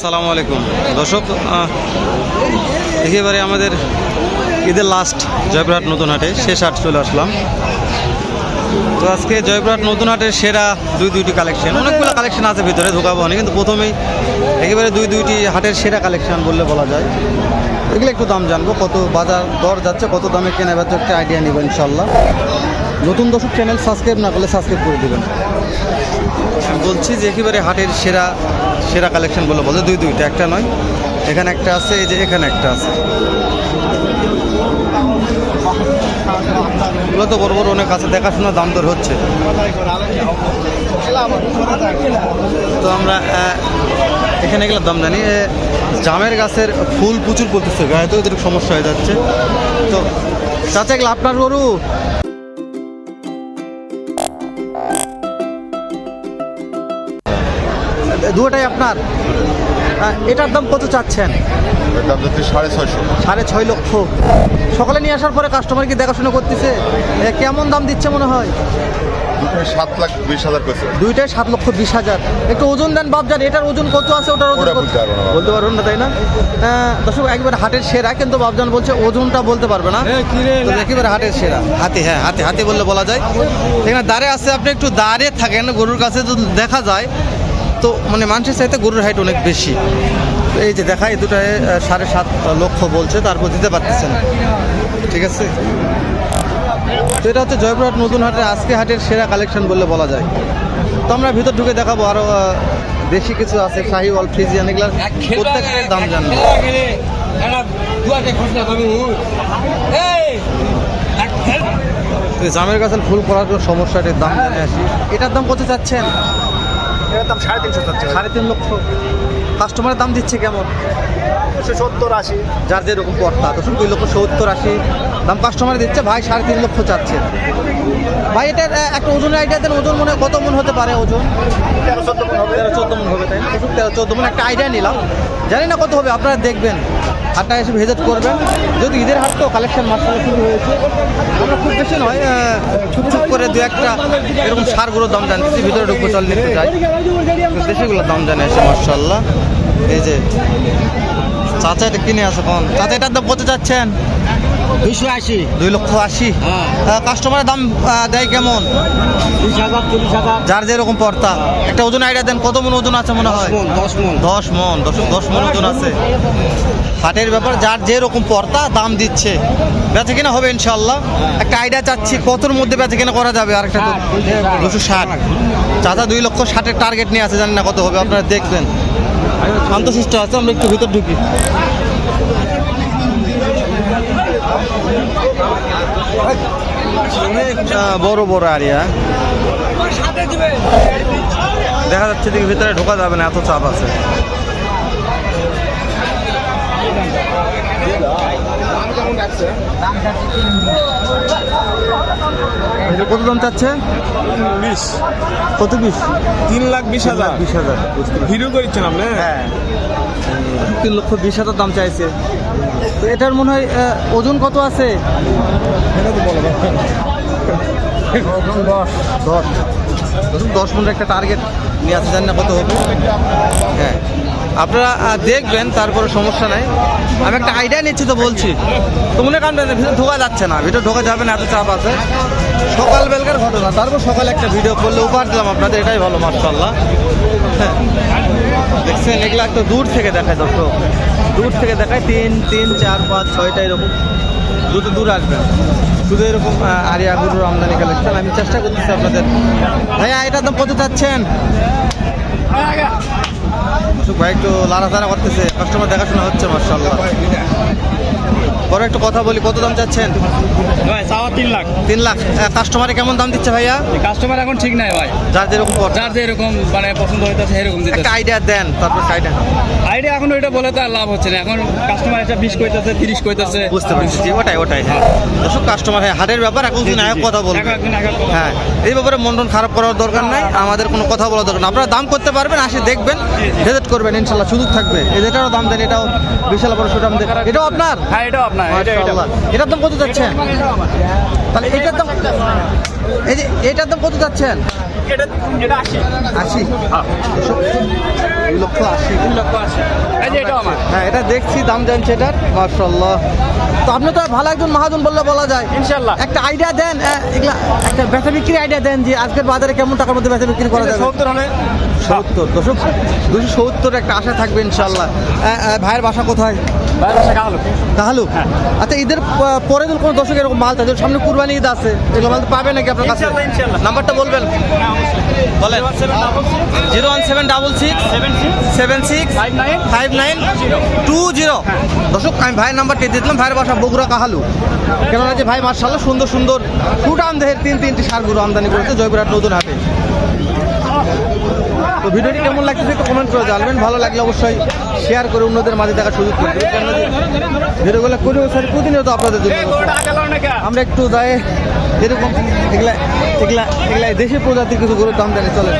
আসসালামু আলাইকুম। দর্শক একেবারে আমাদের ঈদের লাস্ট জয়পুরহাট নতুন হাটে শেষ হাট চলে আসলাম। তো আজকে জয়পুরহাট নতুন হাটের সেরা দুই দুইটি কালেকশন অনেকগুলো কালেকশন আছে ভিতরে, ঢোকাবো অনেক কিন্তু প্রথমেই একেবারে দুই দুইটি হাটের সেরা কালেকশন বললে বলা যায়। এগুলো একটু দাম জানব, কত বাজার দর যাচ্ছে, কত দামে কেনা বেচা একটা আইডিয়া নেবেন ইনশাল্লাহ নতুন দর্শক চ্যানেল সাবস্ক্রাইব না করলে সাবস্ক্রাইব করে দেবেন। বলছি যে একেবারে হাটের সেরা সেরা কালেকশন বলে বলে দুই দুইটা, একটা নয়। এখানে একটা আছে, এই যে এখানে একটা আছে। এগুলো তো বড় বড় অনেক আছে দেখাশোনা দাম দর হচ্ছে। তো আমরা এখানে এগুলো দাম জানি। জামের গাছের ফুল প্রচুর পড়তেছে, গায়ে তো এদের সমস্যা হয়ে যাচ্ছে। তো, চাচা এগুলো আপনার গরু? দুটাই আপনার? এটার দাম কত চাচ্ছেন? দাম যাচ্ছে সাড়ে ছয়শো। সাড়ে ছয় লক্ষ। সকালে নিয়ে আসার পরে কাস্টমার কি দেখাশোনা করতেছে? এ, কেমন দাম দিচ্ছে মনে হয়? সাত লাখ বিশ হাজার দুইটাই সাত লক্ষ বিশ হাজার। একটু ওজন দেন এটার ওজন কত আছে ওটার ওজন? বলতে পারব না। বলতে পারবেন না তাই না? আহ, দর্শক একবার হাটের সেরা কিন্তু বাবজান বলছে ওজনটা বলতে পারবে না। একেবারে হাটের সেরা। হাতি হ্যাঁ হাতি হাতি বললে বলা যায়। এখানে দাঁড়ে আছে আপনি একটু দাঁড়িয়ে থাকেন গরুর কাছে যদি দেখা যায় তো মানে মানুষের চাইতে গরুর হাইট অনেক বেশি। এই যে দেখা এই দুটায় সাড়ে সাত লক্ষ বলছে তারপর দিতে পারতেছেন। ঠিক আছে? তো এটা হচ্ছে জয়পুরহাট নতুন হাটের আজকে হাটের সেরা কালেকশন বললে বলা যায়। তো আমরা ভিতর ঢুকে দেখাবো আরও বেশি কিছু আছে শাহি ওয়াল ফ্রিজিয়ান এগুলার প্রত্যেকটার দাম জানব। জামের গাছের ফুল পড়ার জন্য সমস্যাটির দাম জানে আসি। এটার দাম কত চাচ্ছেন? এর দাম সাড়ে তিনশো চাচ্ছে। সাড়ে তিন লক্ষ। কাস্টমারের দাম দিচ্ছে কেমন? দুশো সত্তর আশি। যার যেরকম পর্তা দশ দুই লক্ষ সত্তর আশি। দাম কাস্টমার দিচ্ছে ভাই সাড়ে তিন লক্ষ চাচ্ছে। ভাই, এটার একটা ওজনের আইডিয়া দেন, ওজন মনে কত মন হতে পারে ওজন? চোদ্দ মন হবে চোদ্দ মন একটা আইডিয়া নিলাম। জানি না কত হবে, আপনারা দেখবেন। হাটটা এসে ভিজিট করবেন। যদি ঈদের হাট তো কালেকশন মার্শাল শুরু হয়েছে, আমরা খুব বেশি নয় ছুট ছুট করে দু একটা এরকম সারগুলোর দাম জানতেছি, ভিতরে ঢুকবো, চল নিতে যাই। দেশিগুলোর দাম জানে এসে মার্শাল্লাহ এই যে, চাচা এটা কিনে আসে, কোন। চাচা, এটার দাম কত চাচ্ছেন দুইশো আশি। দুই লক্ষ আশি। হ্যাঁ। কাস্টমারের দাম দেয় কেমন? যার যেরকম পড়তা একটা ওজন আইডিয়া দেন কত মন ওজন আছে মনে হয়? দশ মন। দশ মন দশ দশ মন ওজন আছে। হাটের ব্যাপার যার যেরকম পড়তা দাম দিচ্ছে। বেচে কিনা হবে ইনশাল্লাহ একটা আইডিয়া চাচ্ছি কতর মধ্যে বেচে কিনা করা যাবে আর একটা দুশো ষাট। চাচা দুই লক্ষ ষাটের টার্গেট নিয়ে আছে জানি না কত হবে আপনারা দেখবেন। শান্ত শান্তশিষ্ট আছে আমরা একটু ভিতর ঢুকি। বড় বড় আরিয়া দেখা যাচ্ছে দিকে ভিতরে ঢোকা যাবে না এত চাপ আছে। কত দাম চাচ্ছে? বিশ। কত বিশ? তিন লাখ বিশ হাজার। বিশ হাজার ভিডিও করেছেন আপনি? হ্যাঁ। তিন লক্ষ বিশ হাজার দাম চাইছে। এটার মনে হয় ওজন কত আছে? দশ দশ। দশ মনের একটা টার্গেট নিয়ে আসতে চান না, কত হবে? হ্যাঁ। আপনারা দেখবেন, তারপরে সমস্যা নাই। আমি একটা আইডিয়া নিচ্ছি তো বলছি। তো মনে কারণ ভিতরে ঢোকা যাচ্ছে না, ভিতরে ঢোকা যাবে না, এত চাপ আছে। সকাল বেলকার ঘটনা, তারপর সকালে একটা ভিডিও করলে উপহার দিলাম আপনাদের, এটাই ভালো মার্শাল্লাহ হ্যাঁ। দেখছেন, এগুলো একটু দূর থেকে দেখায়, দর্শক। দূর থেকে দেখায়, তিন তিন, চার, পাঁচ, ছয়টা এরকম। দ্রুত দূর আসবেন শুধু এরকম আরিয়া গরুর আমদানি কালেকশন আমি চেষ্টা করতেছি আপনাদের। ভাইয়া এটা তো কত চাচ্ছেন? ভাই, একটু লাড়াচাড়া করতেছে। কাস্টমার দেখাশোনা হচ্ছে মার্শাল্লাহ বড় একটু কথা বলি কত দাম চাচ্ছেন? ভাই চাওয়া তিন লাখ। তিন লাখ। কাস্টমারে কেমন দাম দিচ্ছে ভাইয়া? কাস্টমার এখন ঠিক নাই ভাই। যার যেরকম যার যেরকম মানে পছন্দ হইতেছে এরকম একটা আইডিয়া দেন তারপর আইডিয়া আইডিয়া এখন ওইটা বলে তো আর লাভ হচ্ছে না। এখন কাস্টমার এটা বিশ কইতেছে তিরিশ কইতেছে। বুঝতে পারছি। ওটাই ওটাই। হ্যাঁ। দর্শক কাস্টমার হ্যাঁ হাটের ব্যাপার এখন দিন আগে কথা বলব। একদিন হ্যাঁ এই ব্যাপারে মন টন খারাপ করার দরকার নাই। আমাদের কোনো কথা বলার দরকার আপনারা দাম করতে পারবেন আসে দেখবেন ভিজিট করবেন ইনশাল্লাহ সুযোগ থাকবে। এই যেটারও দাম দেন এটাও বিশাল বড় সুদাম দেন। এটাও আপনার? হ্যাঁ এটাও আপনার। এটা। এটার দাম কত যাচ্ছেন? তাহলে এটার দাম এই যে এটার দাম কত যাচ্ছেন? এটা এটা আশি। আশি? লক্ষ আশি। লক্ষ আশি। হ্যাঁ এটা দেখছি দাম জানছে এটার। মার্শাল্লাহ তো আপনি তো ভালো একজন মহাজন বললে বলা যায়। ইনশাল্লাহ একটা আইডিয়া দেন এগুলা একটা বেচা বিক্রি আইডিয়া দেন যে আজকের বাজারে কেমন টাকার মধ্যে বেচা বিক্রি করা যাবে। সত্তর হলে সত্তর দশক দুশো সত্তর একটা আশা থাকবে ইনশাল্লাহ ভাইয়ের বাসা কোথায়? কাহালো? কাহালু? আচ্ছা ঈদের প- পরে যদি কোনো দর্শক এরকম মাল সামনে কুরবানি ঈদ আছে এগুলো মাল পাবে নাকি আপনার কাছে। নাম্বারটা বলবেন। বলেন। Zero one seven double six seven six five nine two zero. দর্শক আমি ভাইয়ের নাম্বারটি দিয়ে দিলাম ভাইয়ের বাসা বগুড়া কাহালু। কেননা যে ভাই মার্শাল্লাহ সুন্দর সুন্দর ফুটান দেহের তিন তিনটি সারগুলো আমদানি করেছে জয়পুরহাট নতুন হাটে। তো ভিডিওটি কেমন লাগছে একটু কমেন্ট করে জানবেন। ভালো লাগলে অবশ্যই শেয়ার করে অন্যদের মাঝে দেখার সুযোগ করে দেবেন। কেননা যে ভিডিওগুলো করেও স্যার প্রতিনিয়ত আপনাদের জন্য। আমরা একটু দায়ে এরকম এগুলা এগুলা দেশি প্রজাতির কিছু গরুর দাম জানি চলে।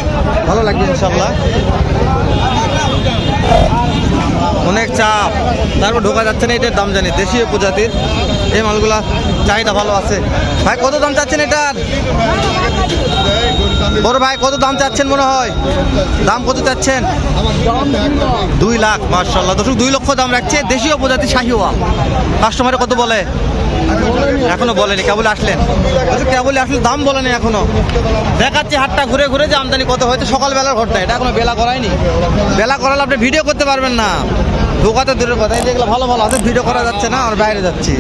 ভালো লাগবে ইনশাল্লাহ অনেক চাপ। তারপর ঢোকা যাচ্ছে না, এটার দাম জানি। দেশীয় প্রজাতির এই মালগুলা চাহিদা ভালো আছে। ভাই, কত দাম চাচ্ছেন এটার? বড় ভাই, কত দাম চাচ্ছেন মনে হয়? দাম কত চাচ্ছেন? দুই লাখ মার্শাল্লাহ দর্শক, দুই লক্ষ দাম রাখছে দেশীয় প্রজাতি শাহিওয়া কাস্টমারে কত বলে? এখনও বলেনি কেবল আসলেন। কেবল আসলে দাম বলেনি এখনও। দেখাচ্ছি হাটটা ঘুরে ঘুরে যে আমদানি কত হয়তো সকালবেলার ঘটনা। এটা এখনও বেলা করায়নি। বেলা করালে আপনি ভিডিও করতে পারবেন না। ঢোকাতে দূরের কথা। এই যেগুলো ভালো ভালো আছে ভিডিও করা যাচ্ছে না আর বাইরে যাচ্ছি।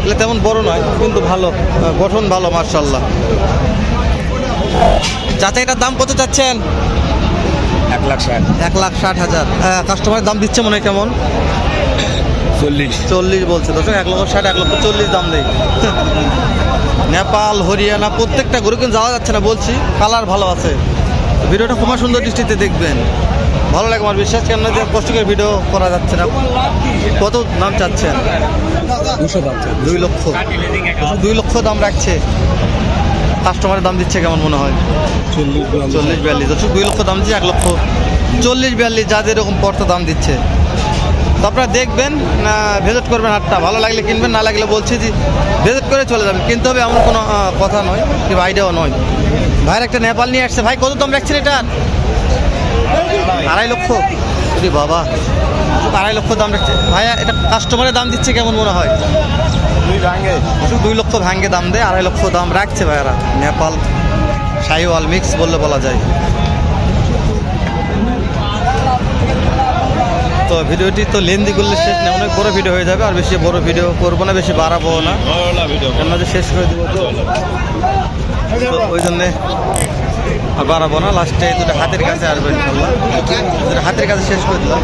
এগুলো তেমন বড় নয় কিন্তু ভালো গঠন ভালো মার্শাল্লাহ চাচা এটার দাম কত চাচ্ছেন? এক লাখ ষাট। এক লাখ ষাট হাজার। কাস্টমারের দাম দিচ্ছে মনে হয় কেমন? চল্লিশ। চল্লিশ বলছে। দর্শক এক লক্ষ ষাট এক লক্ষ চল্লিশ দাম দেয় নেপাল হরিয়ানা প্রত্যেকটা গরু কিন্তু যাওয়া যাচ্ছে না বলছি। কালার ভালো আছে। ভিডিওটা খুব সুন্দর দৃষ্টিতে দেখবেন। ভালো লাগে আমার বিশ্বাস কেন যে কষ্ট করে ভিডিও করা যাচ্ছে না। কত দাম চাচ্ছেন? দুশো দাম দুই লক্ষ। দুই লক্ষ দাম রাখছে। কাস্টমারের দাম দিচ্ছে কেমন মনে হয়? চল্লিশ চল্লিশ বিয়াল্লিশ। দর্শক দুই লক্ষ দাম দিচ্ছে এক লক্ষ। চল্লিশ বিয়াল্লিশ যাদের এরকম পর্তা দাম দিচ্ছে। তো আপনারা দেখবেন না ভিজিট করবেন হাটটা। ভালো লাগলে কিনবেন না লাগলে বলছি যে ভিজিট করে চলে যাবেন। কিনতে হবে এমন কোনো কথা নয় কিংবা আইডিয়াও নয়। ভাইয়ের একটা নেপাল নিয়ে আসছে। ভাই কত দাম রাখছেন এটা? আড়াই লক্ষ। যদি বাবা আড়াই লক্ষ দাম রাখছে। ভাইয়া এটা কাস্টমারের দাম দিচ্ছে কেমন মনে হয়? দুই ভাঙে। শুধু দুই লক্ষ ভাঙ্গে দাম দেয় আড়াই লক্ষ দাম রাখছে ভাইয়ারা। নেপাল শাহিওয়াল মিক্স বললে বলা যায়। তো ভিডিওটি তো লেন্দি করলে শেষ নেই অনেক বড় ভিডিও হয়ে যাবে আর বেশি বড় ভিডিও করব না বেশি বাড়াবো না। আমরা যে শেষ করে দেবো তো। ওই জন্যে আর বাড়াবো না লাস্টে দুটা হাতের কাছে আসবে হাতের কাছে শেষ করে দিলাম।